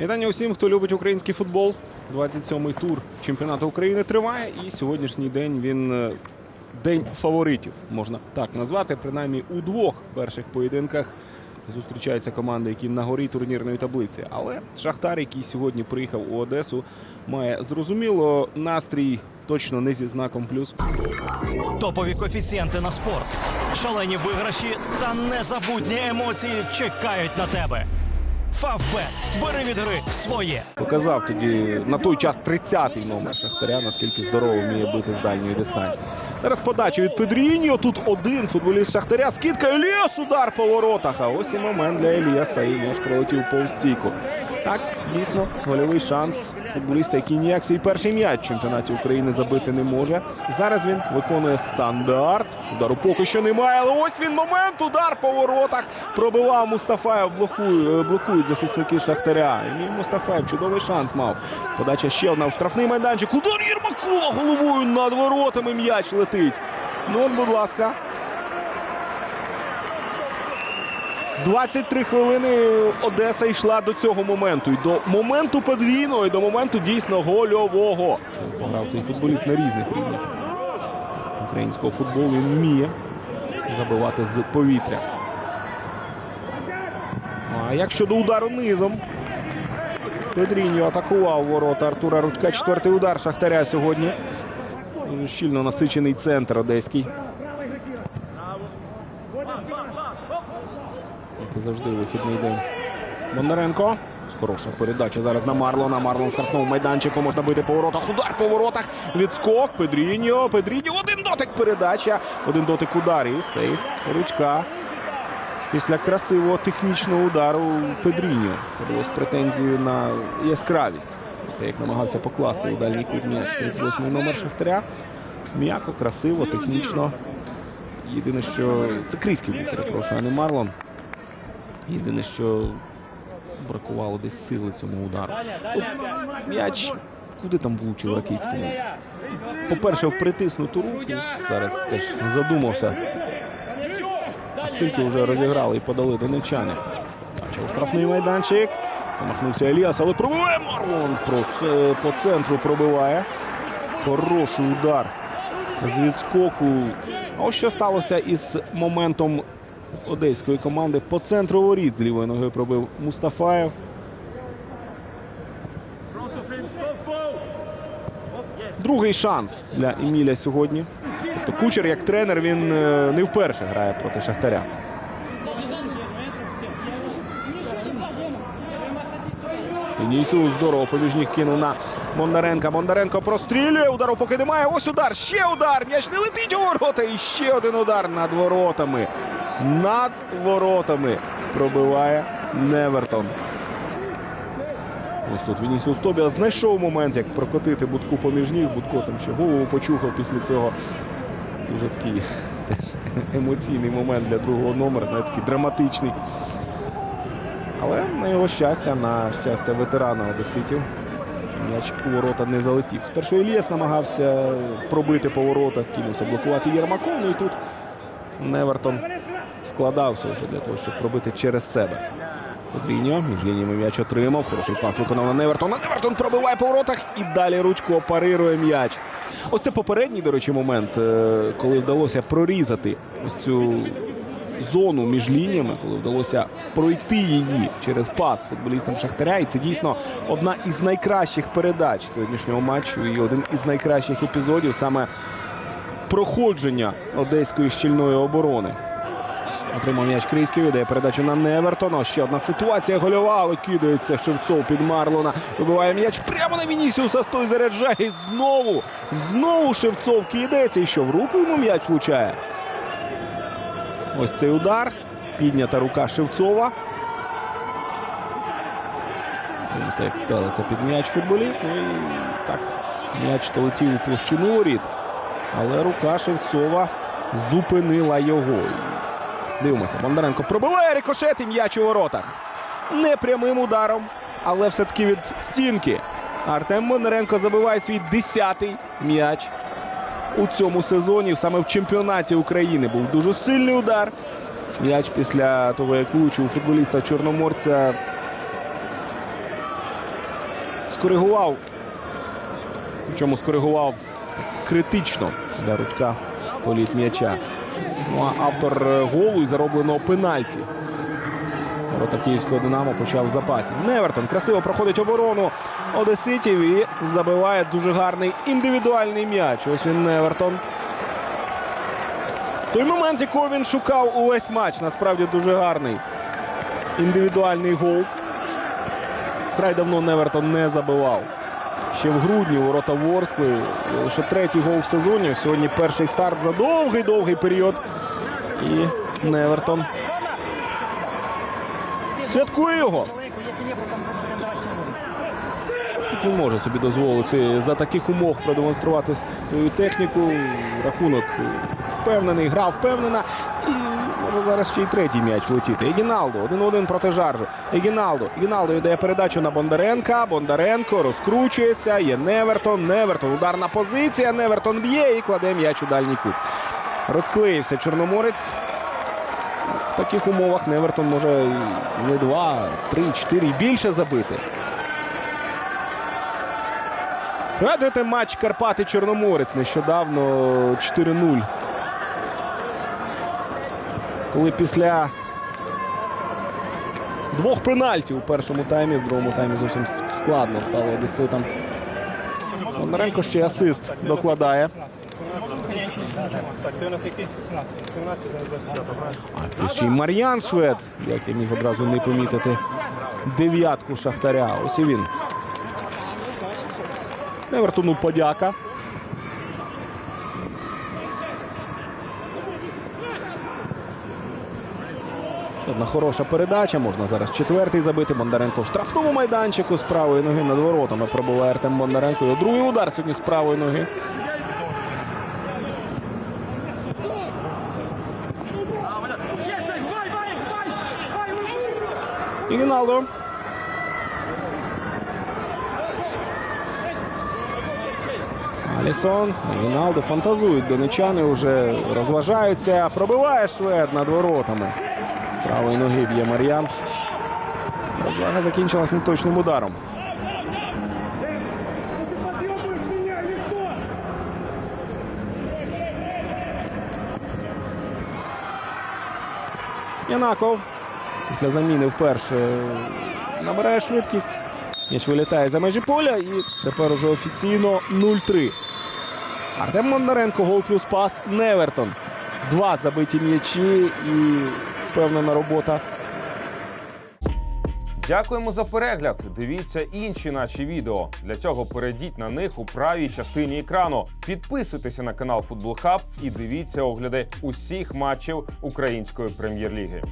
Вітання усім, хто любить український футбол. 27-й тур чемпіонату України триває, і сьогоднішній день він е, день фаворитів, можна так назвати. Принаймні у двох перших поєдинках зустрічаються команди, які на горі турнірної таблиці. Але Шахтар, який сьогодні приїхав у Одесу, має зрозуміло настрій точно не зі знаком плюс. Топові коефіцієнти на спорт, шалені виграші та незабутні емоції чекають на тебе. Фавбет. Бери від гри своє. Показав тоді на той час 30-й номер Шахтаря, наскільки здорово вміє бити з дальньої дистанції. Зараз подача від Педріньо. Тут один футболіст Шахтаря. Скидка Еліас. Удар по воротах. А ось і момент для Еліаса. І м'яч пролетів повз стійку. Так, дійсно, гольовий шанс футболіста, який ніяк свій перший м'яч в чемпіонаті України забити не може. Зараз він виконує стандарт. Удару поки що немає. Але ось він момент. Удар по воротах. Пробивав Мустафаєв. Блокує, блокують захисники Шахтаря. Еміль Мустафаєв чудовий шанс мав. Подача ще одна в штрафний майданчик. Удар Єрмакова головою над воротами м'яч летить. Ну, от, будь ласка. 23 хвилини Одеса йшла до цього моменту. І до моменту подвійного, і до моменту дійсно гольового. Пограв цей футболіст на різних рівнях українського футболу. Він вміє забивати з повітря. Ну, А як щодо удару низом? Педріньо атакував ворота Артура Рудька. Четвертий удар Шахтаря сьогодні. Щільно насичений центр одеський. Як завжди, вихідний день. Бондаренко. Хороша передача зараз на Марлона. Марлон в штрафному майданчику можна бити по воротах. Удар по воротах. Відскок. Педріньо. Педріньо. Один дотик передача. Один дотик удар. І сейф. Ручка. Після красивого технічного удару Педріньо. Це було з претензією на яскравість. Те, як намагався покласти у дальній кут м'яч. 38-й номер Шахтаря. М'яко, красиво, технічно. Єдине, що це Кріськів перепрошую, а не Марлон. Єдине, що бракувало десь сили цьому удару. М'яч куди там влучив Ракицькому? По-перше, в притиснуту руку. Зараз теж задумався. А скільки вже розіграли і подали донечани. У штрафний майданчик. Замахнувся Еліас, але пробиває Марлон. По центру пробиває. Хороший удар з відскоку. А ось що сталося із моментом одеської команди по центру воріт з лівої ноги пробив Мустафаєв. Другий шанс для Еміля сьогодні. Тобто Кучер як тренер він е, не вперше грає проти Шахтаря. Вінісіус здорово поміж ніг кинув на Бондаренка. Бондаренко прострілює. Удару поки немає. Ось удар. Ще удар. М'яч не летить у ворота. І ще один удар над воротами. Над воротами пробиває Невертон. Ось тут Вінісіус Тобіас знайшов момент, як прокотити будку поміж ніг. Будко там ще голову почухав після цього. Дуже такий теж емоційний момент для другого номера, навіть такий драматичний. Але на його щастя, на щастя ветерана Одеситів, м'яч у ворота не залетів. Спершу Еліас намагався пробити по воротах, кинувся блокувати Єрмаков. Ну і тут Невертон складався вже для того, щоб пробити через себе. Подріньо між лініями м'яч отримав. Хороший пас виконав на Невертона. Невертон пробиває по воротах і далі Рудько парирує м'яч. Ось це попередній, до речі, момент, е, коли вдалося прорізати ось цю зону між лініями, коли вдалося пройти її через пас футболістам Шахтаря. І це дійсно одна із найкращих передач сьогоднішнього матчу і один із найкращих епізодів саме проходження одеської щільної оборони. Отримав м'яч Крійський, віддає передачу на Невертона. Ще одна ситуація гольова, але кидається Шевцов під Марлона. Вибиває м'яч прямо на Вінісіуса. Той заряджає. І знову, знову Шевцов кидається. І що в руку йому м'яч влучає. Ось цей удар. Піднята рука Шевцова. Дивимося, як стелиться під м'яч футболіст. Ну і так, м'яч то летів у площину воріт. Але рука Шевцова зупинила його. Дивимося, Бондаренко пробиває рикошет і м'яч у воротах. Не прямим ударом, але все-таки від стінки. Артем Бондаренко забиває свій 10-й м'яч у цьому сезоні. Саме в чемпіонаті України був дуже сильний удар. М'яч після того, як влучив футболіста Чорноморця скоригував. Причому скоригував критично для Рудька політ м'яча. Ну а автор е, голу і заробленого пенальті. Ворота київського Динамо почав в запасі. Невертон красиво проходить оборону Одеситів і забиває дуже гарний індивідуальний м'яч. Ось він Невертон. Той момент, якого він шукав увесь матч, насправді дуже гарний. Індивідуальний гол. Вкрай давно Невертон не забивав. Ще в грудні ворота Ворскли. Лише третій гол в сезоні. Сьогодні перший старт за довгий-довгий період. І Невертон святкує його. Тут він може собі дозволити за таких умов продемонструвати свою техніку. Рахунок впевнений, гра впевнена. І може зараз ще й третій м'яч влетіти. Егіналдо, 1-1 проти Жаржу. Егіналдо. Егіналдо віддає передачу на Бондаренка. Бондаренко розкручується. Є Невертон. Невертон. Ударна позиція. Невертон б'є і кладе м'яч у дальній кут. Розклеївся Чорноморець. Таких умовах Невертон може не два, три, чотири і більше забити. Пригадуєте матч Карпати Чорноморець нещодавно 4-0. Коли після двох пенальтів у першому таймі, в другому таймі зовсім складно стало одеситам. Бондаренко ще асист докладає. А плюс ще й Мар'ян Швед, як я міг одразу не помітити. Дев'ятку Шахтаря. Ось і він. Невертону подяка. Одна хороша передача. Можна зараз четвертий забити. Бондаренко в штрафному майданчику з правої ноги над воротами пробуває Артем Бондаренко. Другий удар сьогодні з правої ноги. І Ріналдо. Алісон, Ріналдо фантазують донечани, вже розважаються. Пробиває швед над воротами. З правої ноги б'є Мар'ян. Розвага закінчилась неточним ударом. Янаков після заміни вперше набирає швидкість. М'яч вилітає за межі поля і тепер уже офіційно 0-3. Артем Бондаренко, гол плюс пас. Невертон. Два забиті м'ячі і впевнена робота. Дякуємо за перегляд. Дивіться інші наші відео. Для цього перейдіть на них у правій частині екрану. Підписуйтеся на канал Футбол Хаб і дивіться огляди усіх матчів української прем'єр-ліги.